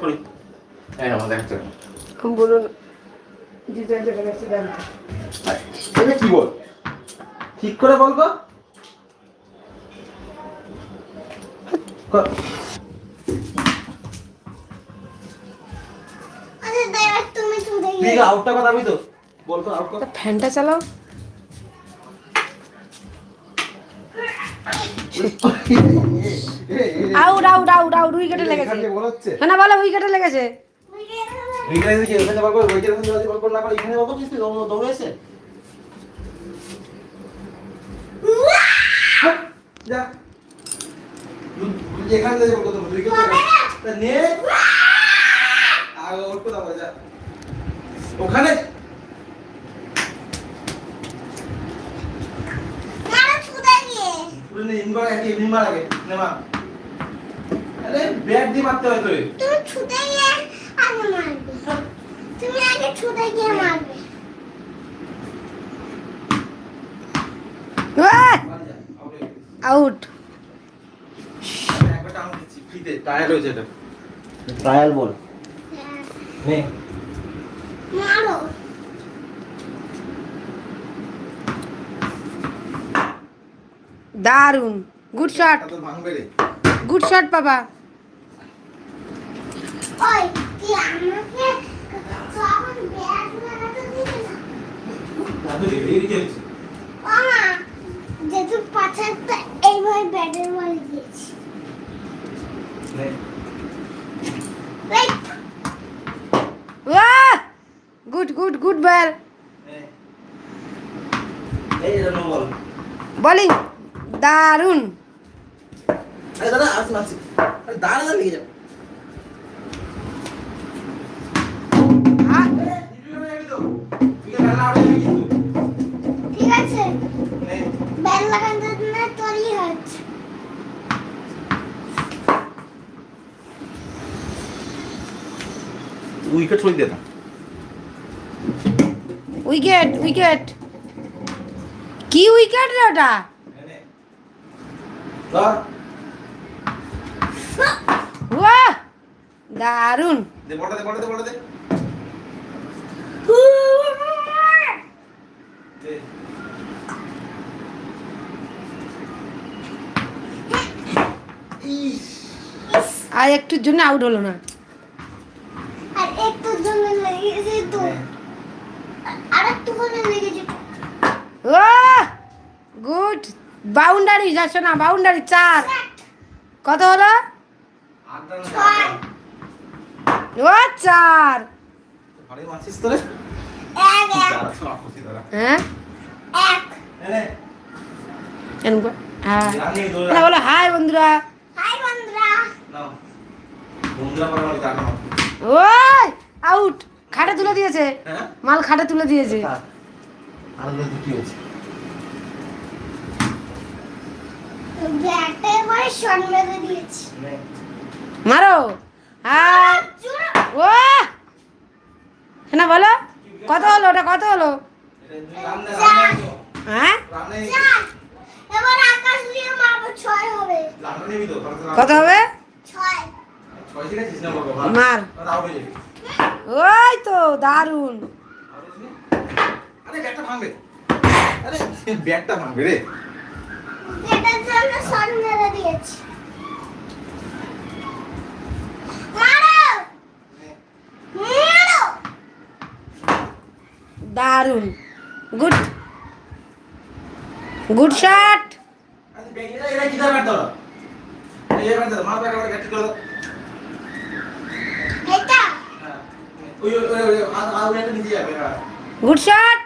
করি? হ্যাঁ, আমার। বলুন এটা কি বল? ঠিক করে বল গো। কর। আরে দেয়াল তুমি ছুটে তুই গিয়ে আউটটা কথাবি তো বল তো আউট কর ফ্যানটা চালাও আউট আউট আউট আউট উইকেটে লেগেছে। না বলো উইকেটে লেগেছে। ওখানে বল কর উইকেটে ওখানে যদি বল কর না করে এখানে বল করছিস তুই দৌড় দৌড়ে এসে হাট, যা তুই- তুই এখানে যাই বল কর উইকেট তা নে আর ওর কথা বল যা ওখানে মারো ছুটে গিয়ে নে ইনবার একটা ইভিনিং মার আগে নে মা? আরে ব্যাট দিয়ে মারতে হয় তোরে। তুমি ছুটে গিয়ে আগে মারবে। তুমি আগে ছুটে গিয়ে মারবে। আউট হয়ে আমি হয়েছে এটা। Trial ball. নে। মারো দারুণ গুড শট তো ভাঙবে রে গুড শট বাবা ওই কি আমাকে তখন ব্যাট লাগাতে দিবে না দাদু রে এই গেছে মামা যেহেতু পাছাটা এইভাবে ব্যাটের বল দিয়েছি। নে। রাইট ওয়াহ গুড গুড গুড বল নে। এই এটা নো বল বোলিং দারুণ ঠিক আছে। না। হচ্ছে। উইকেট ছড়িয়ে দে না। Wicket wicket. কি উইকেট রে ওটা? দারুণ দে দে দে দে। আর একটুর জন্য আউট হলো না। আর একটু জন্য লেগেছে তো। আর একটু করে লেগেছে ও গুড। বাউন্ডারি যাচ্ছ না বাউন্ডারি চার। কত হলো? ও চার। হ্যাঁ? হ্যাঁ। বলো হাই বন্ধুরা। ওই আউট খাটে তুলে দিয়েছে। হ্যাঁ। মাল খাটে তুলে দিয়েছে। আর দুটি হয়েছে ব্যাটে করে শট মেরে জোরে। ও না বলো। কত হলো? ওটা কত হলো? হ্যাঁ? কত হবে? মার। হয়ে ওই তো দারুণ ব্যাটটা ভাঙবে রে। এটার জন্য শট মেরে দিয়েছি। মারো! মারো! দারুণ গুড। Good shot. আরে ব্যাট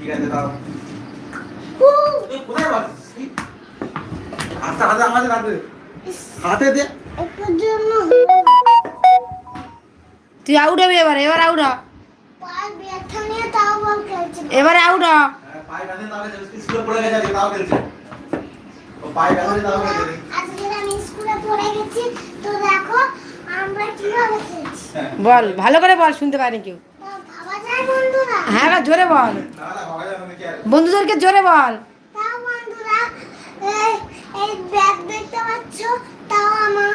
ঠিক আছে দাও। তুই কোথায় মারছিস আস্তে হাতে আমাদের হাতে। হাতে দে। তুই আউট হবি এবারে এবার আউট হ। এবারে আউট হ। পায়ে ব্যথা তাহলে স্কুলে পড়ে গেছে তাও খেলছে। ও পায়ে ব্যথা তাও খেলছে। আজকে আমি স্কুলে পড়ে গেছি তো দেখো আমরা কীভাবে খেলছি। বল ভালো করে বল শুনতে পারি কেউ। হ্যাঁ জোরে বল। বন্ধুদেরকে জোরে বল। তাও বন্ধুরা এই ব্যাগ দেখতে পাচ্ছ? তাও আমার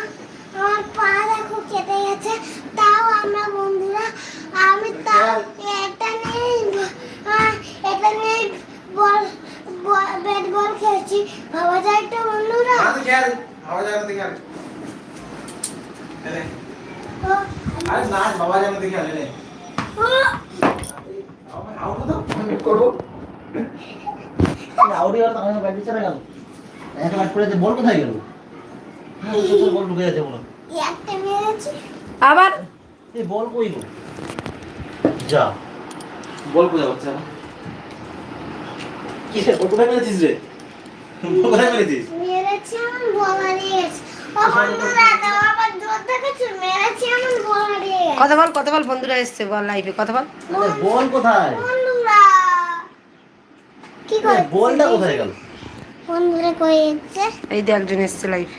আমার পা দেখো কেটে গেছে। তাও আমরা বন্ধুরা আমি তাও এটা নিয়ে আহ, এটা নিয়ে বল ব্যাট বল খেলছি। ভাবা যায় তো বন্ধুরা? ভাবা না দেখি আর না না দেখি আর এনে ও, আউট তো আমি করব বল কোথায় গেল বল ঢুকে যাচ্ছে মেরেছি আবার এই বল কই যা বল কোথায় হচ্ছে কি রে বল কোথায় মেরেছিস রে বল কোথায় আমার বল কথা বল কথা বল বন্ধুরা এসছে বল লাইভে কথা বল। বল কোথায়? বন্ধুরা কি করে বলটা কোথায় গেল? বন্ধুরা কই এই যে একজন এসছে লাইভে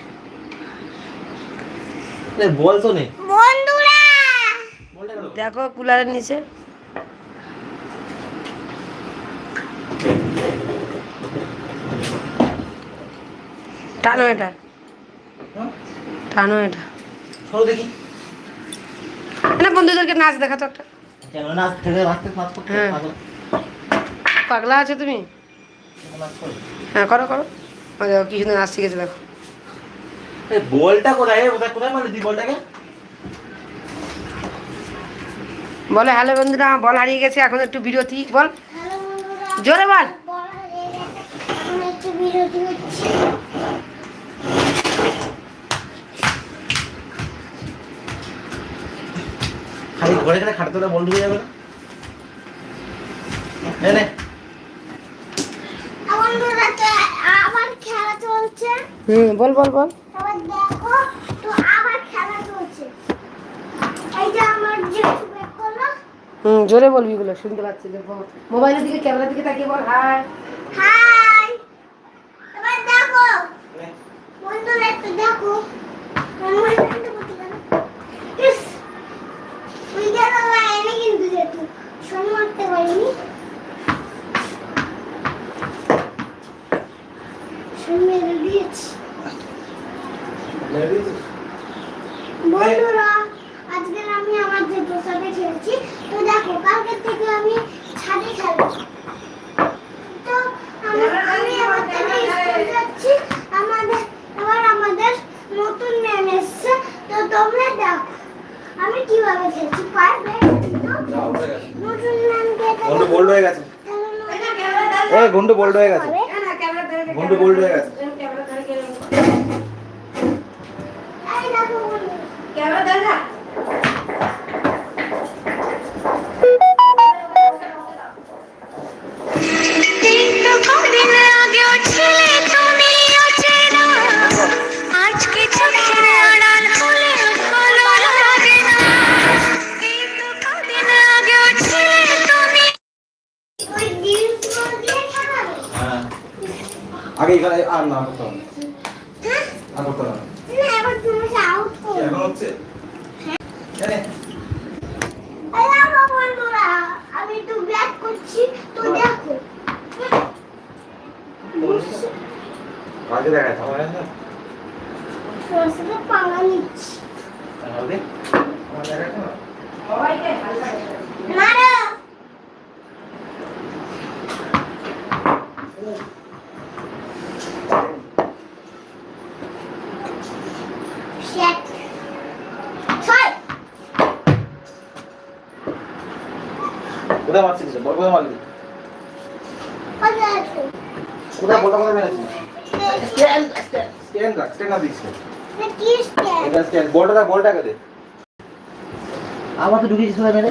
আরে বল তো নেই বন্ধুরা! দেখো কুলারের নিচে। টানো এটা। হ্যাঁ? টানো এটা। সরো দেখি। না বন্ধুদেরকে নাচ দেখাতো একটা। কেন নাচ থেকে নাচতে নাচ করতে হ্যাঁ। পাগলা? আছে তুমি? হ্যাঁ করো করো। দেখো কি সুন্দর নাচ শিখেছে দেখো। বলটা কোথায় এ, কোথায় কোথায় মারলি বলটাকে? বলে হ্যালো বন্ধুরা বল হারিয়ে গেছে এখন একটু বিরতি বল। জোরে বল। খালি ঘরে গেলে খাটতে বল ঢুকে যাবে না? হুম বল বল বল। হুম জোরে বলবি গুলো শুনতে পাচ্ছি। মোবাইলের দিকে ক্যামেরার দিকে তাকিয়ে বল হাই। হাই এবার দেখো বন্ধুরা একটু দেখো আমার একটু করতে পারো ইস ওই জায়গা লাইনে কিন্তু যেটু শোন মারতে পারিনি শোন মেরে দিয়েছি মেরে দিয়েছিস? বন্ধুরা আজকে আমি আমার যে সাথে খেলছি তো দেখো কালকে থেকে আমি ছাদে খেলছি তো আমি আমি আবার থেকে স্কুল যাচ্ছি আমাদের এবার আমাদের নতুন ম্যাম এসছে তো তোমরা দেখো আমি কীভাবে খেলছি পারবে যা, out হয়ে গেছে। নতুন ম্যামকে গন্ডু বোল্ড হয়ে গেছে গন্ডু বোল্ড হয়ে গেছে। বন্ধু বোল্ড হয়ে গেছে। এখানে আর না করতে হবে না। করতে হবে কোথায় মারছিস বড় কোথায় মারলি কোথায় মেরেছিস? স্ক্যান স্ক্যান রাখ স্ক্যান না দিস। এটা স্ক্যান বলটা বলটা কে দে। আমার তো ঢুকিয়েছিস মেরে?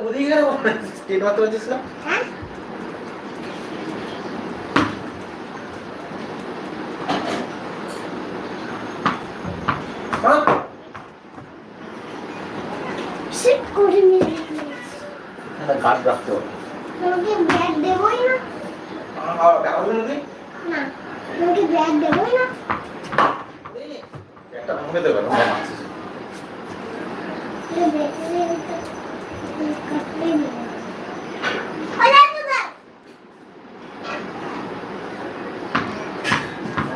ওদিকে স্টেট মাত্র না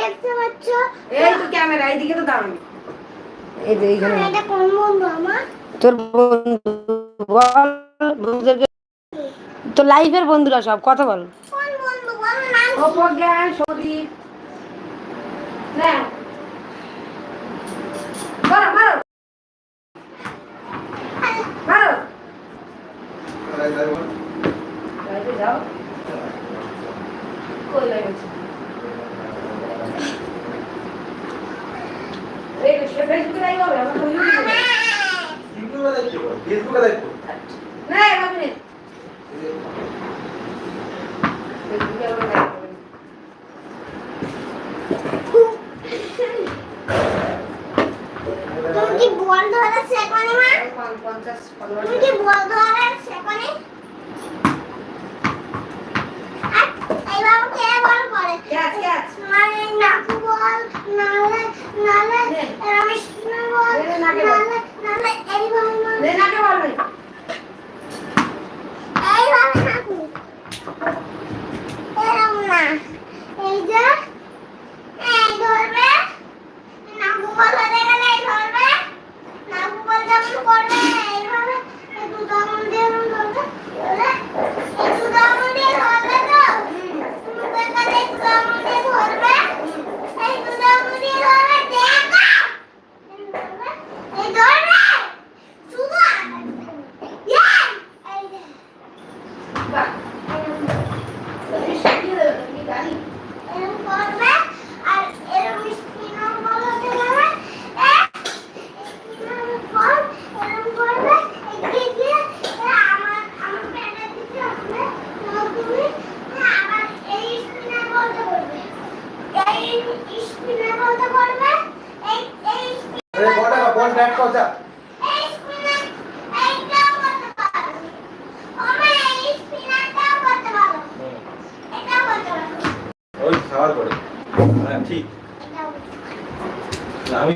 দেখতে ক্যামেরা এইদিকে তো তোর বন্ধু বল বন্ধুদেরকে তো লাইভের বন্ধুরা সব কথা বল। ফেসবুকে দেখব ফেসবুকে দেখব না তুমি কি বল ধরেছে এখন মা এরম না। এই যে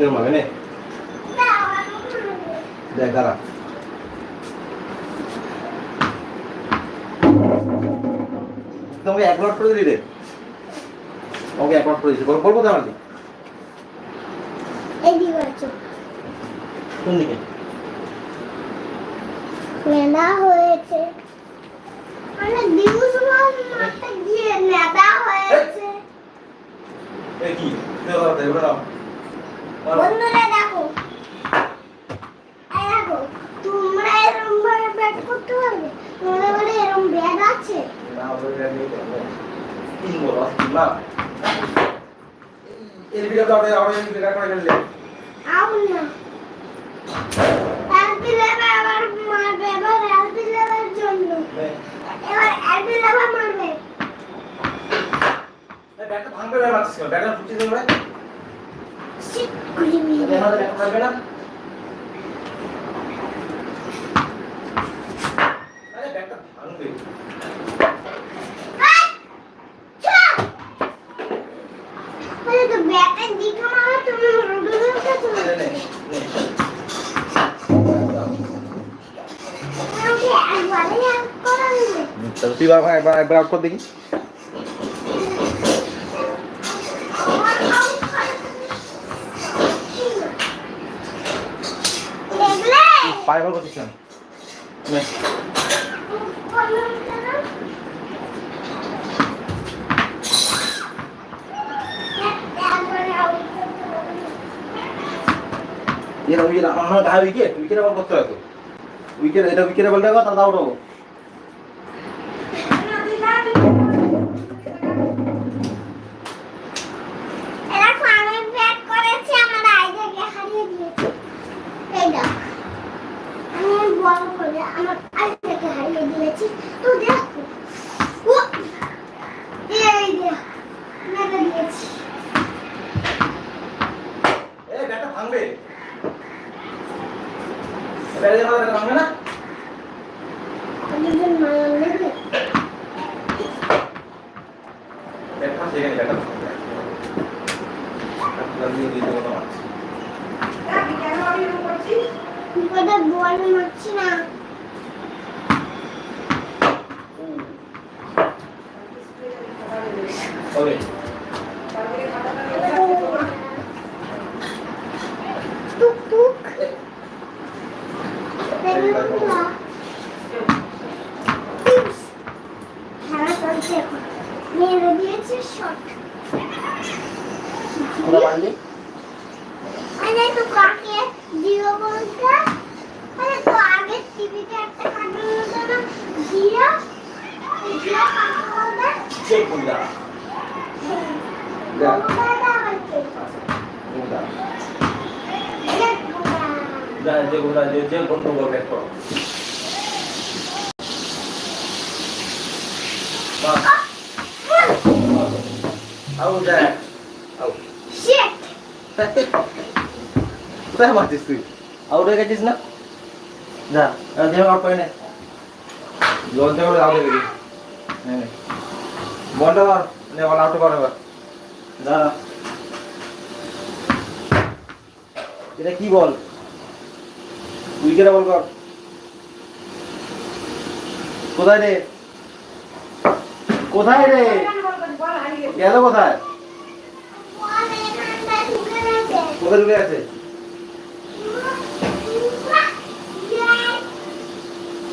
এরম ভাবে নে দেখ দাঁড়া তোমাকে এক লট করে দিলি রে ওকে এক লট করে দিচ্ছি বলব তো আমার কোন দিকে মেলা হয়েছে মানে ভিউজ মারতে গিয়ে মেলা হয়েছে এই কি দেবো দেবো না বন্ধুরা দেখো। দেখো তোমরা ভাবে ব্যাট করতে পারবে? তোমাদের বাড়ি এরম ব্যাট আছে? না ওরে রেডি তিন বল না। এই ভিডিওটা আমরা আমরা এই ভিডিওটা করে ফেললে। আউ না। এলপি লেবার আবার মারবে এবার জন্য। লেবার মারবে। ব্যাটটা ভাঙবে না মারছিস ব্যাটটা ফুটিয়ে দেবে তুই একবার একবার একবার আউট কর দেখি পায়ে বল করছিস আমার গায়ে উইকেট। উইকেটে বল করতে হয় তো। উইকেট, এটা উইকেটে বলটা তাহলে আউট হব ব্যাটে মারা ভাঙবে না দুজন মারা নেবে ব্যাটটা সেখানে ব্যাটটা ভাঙবে দিয়ে দিয়ে দেবো তোমার বিপদে বল মারছি না ওকে টুক টুক দেখুন না খেলা চলছে এখন মেরে দিয়েছে শট কোথায় বাড়লি আরে তো কাকে জিরো বলতে আরে তো আগে টিভিতে একটা কার্টুন হতো না জিরো জিরো কাকে বলতে চেক বুঝা বলতে আবার কে বুঝা চেক বোঝা। যা বুঝা যে যে করবে তো বাস আউ যা আউ Shit! কোথায় মারছিস তুই আউট হয়ে গেছিস না যা যে আউট করে নে জল থেকে আউট হয়ে গেছিস নে নে বলটা কর নে বল আউট কর এবার যা এটা কি বল উইকেটে বল কর কোথায় রে কোথায় রে? গেল কোথায়। কোথায় ঢুকে আছে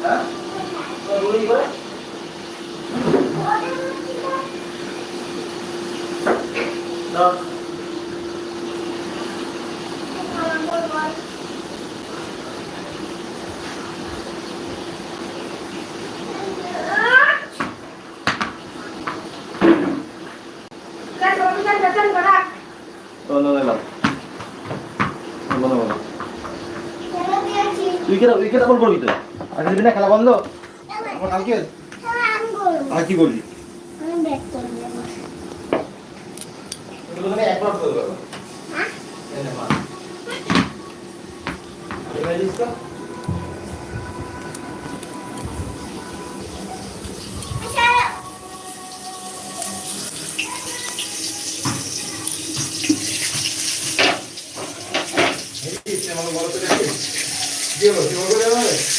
হ্যাঁ? গুলি করে না বন্ধ দিলাম বন্ধ বন্ধ খেলা দিয়েছি উইকেট উইকেট বল তো দিবি না খেলা বন্ধ আমার কালকে আর কি করবি? দেখি কি হলো কি বলব